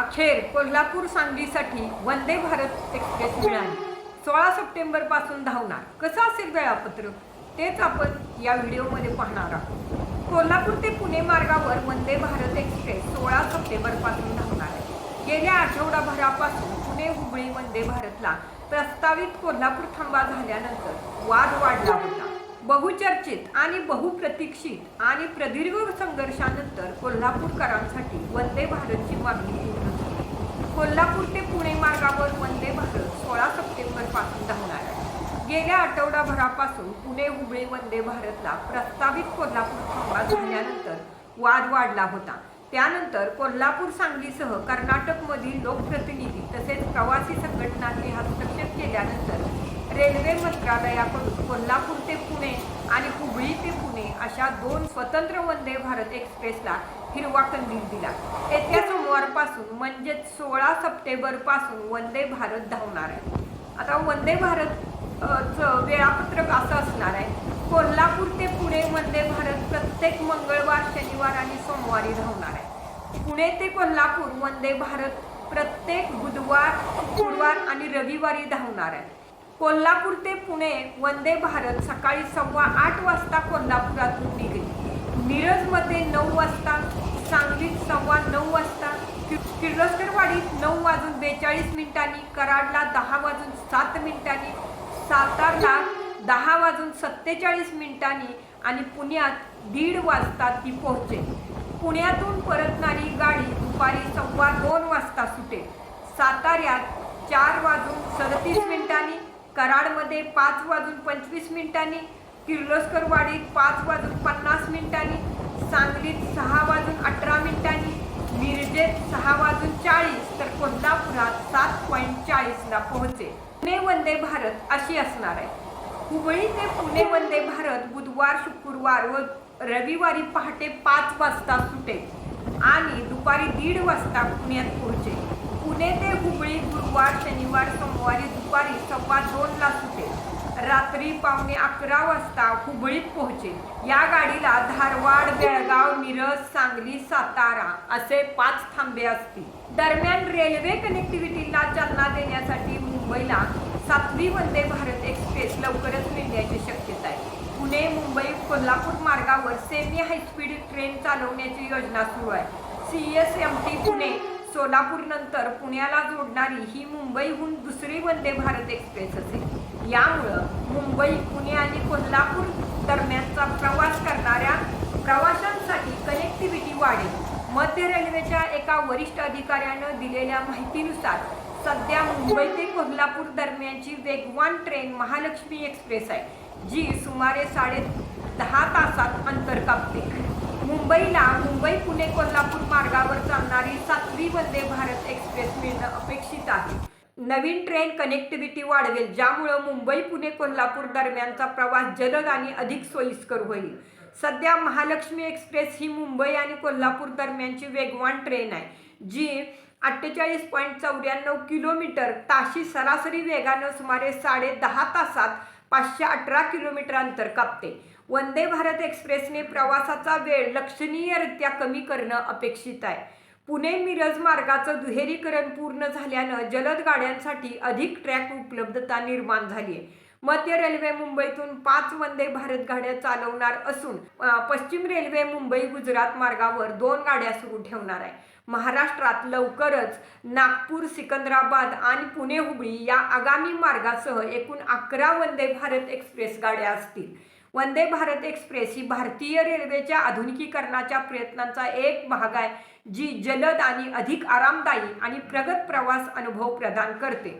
अखेर कोल्हापूर सांगलीसाठी वंदे भारत एक्सप्रेस मिळाली. सोळा सप्टेंबरपासून धावणार. कसं असेल वेळापत्रक? तेच आपण या व्हिडिओमध्ये पाहणार आहोत. कोल्हापूर ते पुणे मार्गावर वंदे भारत एक्सप्रेस सोळा सप्टेंबरपासून धावणार आहे. गेल्या आठवडाभरापासून पुणे हुबळी वंदे भारतला प्रस्तावित कोल्हापूर थांबा झाल्यानंतर वाद वाढला होता. बहुचर्चित आणि बहुप्रतीक्षित आणि प्रदीर्घ संघर्षानंतर कोल्हापूरकरांसाठी वंदे भारतची मागणी पूर्ण झाली. कोल्हापूर ते पुणे मार्गावर वंदे भारत सोळा सप्टेंबरपासून धावणार आहे. गेल्या आठवडाभरापासून पुणे हुबळी वंदे भारतला प्रस्तावित कोल्हापूर थांबा झाल्यानंतर वाद वाढला होता. त्यानंतर कोल्हापूर सांगलीसह कर्नाटकमधील लोकप्रतिनिधी तसेच प्रवासी संघटनांनी हस्तक्षेप केल्यानंतर रेल्वे मंत्रालयाकडून कोल्हापूर ते पुणे आणि हुबळी ते पुणे अशा दोन स्वतंत्र वंदे भारत एक्सप्रेसला हिरवा कंदील दिला. येत्या सोमवारपासून म्हणजेच सोळा सप्टेंबरपासून वंदे भारत धावणार आहे. आता वंदे भारत चं वेळापत्रक असं असणार आहे. कोल्हापूर ते पुणे वंदे भारत प्रत्येक मंगळवार शनिवार आणि सोमवारी धावणार आहे. पुणे ते कोल्हापूर वंदे भारत प्रत्येक बुधवार गुरुवार आणि रविवारी धावणार आहे. कोल्हापूर ते पुणे वंदे भारत सकाळी सव्वा आठ वाजता कोल्हापुरातून निघेल मिरजमध्ये नऊ वाजता सांगलीत सव्वा नऊ वाजता किर्लोस्करवाडीत नऊ वाजून बेचाळीस मिनिटांनी कराडला दहा वाजून सात मिनिटांनी सातारला दहा वाजून सत्तेचाळीस मिनिटांनी आणि पुण्यात दीड वाजता ती पोहोचेल. पुण्यातून परतणारी गाडी दुपारी सव्वा दोन वाजता सुटेल. साताऱ्यात चार वाजून सदतीस मिनिटांनी कराडमध्ये पाच वाजून पंचवीस मिनिटांनी किर्लोस्करवाडीत पाच वाजून पन्नास मिनिटांनी सांगलीत सहा वाजून अठरा मिनिटांनी मिरजेत सहा वाजून चाळीस तर कोल्हापुरात सात पॉईंट चाळीसला पोहोचेल पुणे वंदे भारत अशी असणार आहे. हुबळी ते पुणे वंदे भारत बुधवार शुक्रवार व रविवारी पहाटे पाच वाजता सुटेल आणि दुपारी दीड वाजता पुण्यात पोहोचेल. पुणे ते हुबळी सोमवारी दुपारी सव्वा दोनला सुटेल. रात्री पावणे अकरा वाजता हुबळीत पोहोचेल. या गाडीला धारवाड बेळगाव मिरज सांगली सातारा असे पाच थांबे असतील. दरम्यान रेल्वे कनेक्टिव्हिटीला चालना देण्यासाठी मुंबईला सातवी वंदे भारत एक्सप्रेस लवकरच मिळण्याची शक्यता आहे. पुणे मुंबई कोल्हापूर मार्गावर सेमी हायस्पीड ट्रेन चालवण्याची योजना सुरू आहे. C S M T Pune Solapur नंतर पुण्याला जोडणारी ही मुंबईहून दुसरी वंदे भारत एक्सप्रेस असेल. यामुळं मुंबई पुणे आणि कोल्हापूर दरम्यानचा प्रवास करणाऱ्या प्रवाशांसाठी कनेक्टिव्हिटी वाढेल. मध्य रेल्वेच्या एका वरिष्ठ अधिकाऱ्यानं दिलेल्या माहितीनुसार सध्या मुंबई ते कोल्हापूर दरम्यानची वेगवान ट्रेन महालक्ष्मी एक्सप्रेस आहे जी सुमारे साडे दहा तासात अंतर कापते. मुंबईला मुंबई पुणे कोल्हापूर मार्गावर चालणारी सातवी वंदे भारत एक्सप्रेस मिळणं अपेक्षित आहे. नवीन ट्रेन कनेक्टिव्हिटी वाढवेल ज्यामुळं मुंबई पुणे कोल्हापूर दरम्यानचा प्रवास जलद आणि अधिक सोयीस्कर होईल. सध्या महालक्ष्मी एक्सप्रेस ही मुंबई आणि कोल्हापूर दरम्यानची वेगवान ट्रेन आहे जी अठ्ठेचाळीस पॉईंट चौऱ्याण्णव किलोमीटर ताशी सरासरी वेगानं सुमारे साडे दहा तासात पाचशे अठरा किलोमीटर अंतर कापते. वंदे भारत एक्सप्रेसने प्रवासाचा वेळ लक्षणीयरित्या कमी करणं अपेक्षित आहे. पुणे मिरज मार्गाचं दुहेरीकरण पूर्ण झाल्यानं जलद गाड्यांसाठी अधिक ट्रॅक उपलब्धता निर्माण झाली आहे. मध्य रेल्वे मुंबईतून पाच वंदे भारत गाड्या चालवणार असून पश्चिम रेल्वे मुंबई गुजरात मार्गावर दोन गाड्या सुरू ठेवणार आहे. महाराष्ट्रात लवकरच नागपूर सिकंदराबाद आणि पुणे हुबळी या आगामी मार्गासह एकूण अकरा वंदे भारत एक्सप्रेस गाड्या असतील. वंदे भारत एक्सप्रेस ही भारतीय रेल्वेच्या आधुनिकीकरणाच्या प्रयत्नांचा एक भाग आहे जी जलद आणि अधिक आरामदायी आणि प्रगत प्रवास अनुभव प्रदान करते.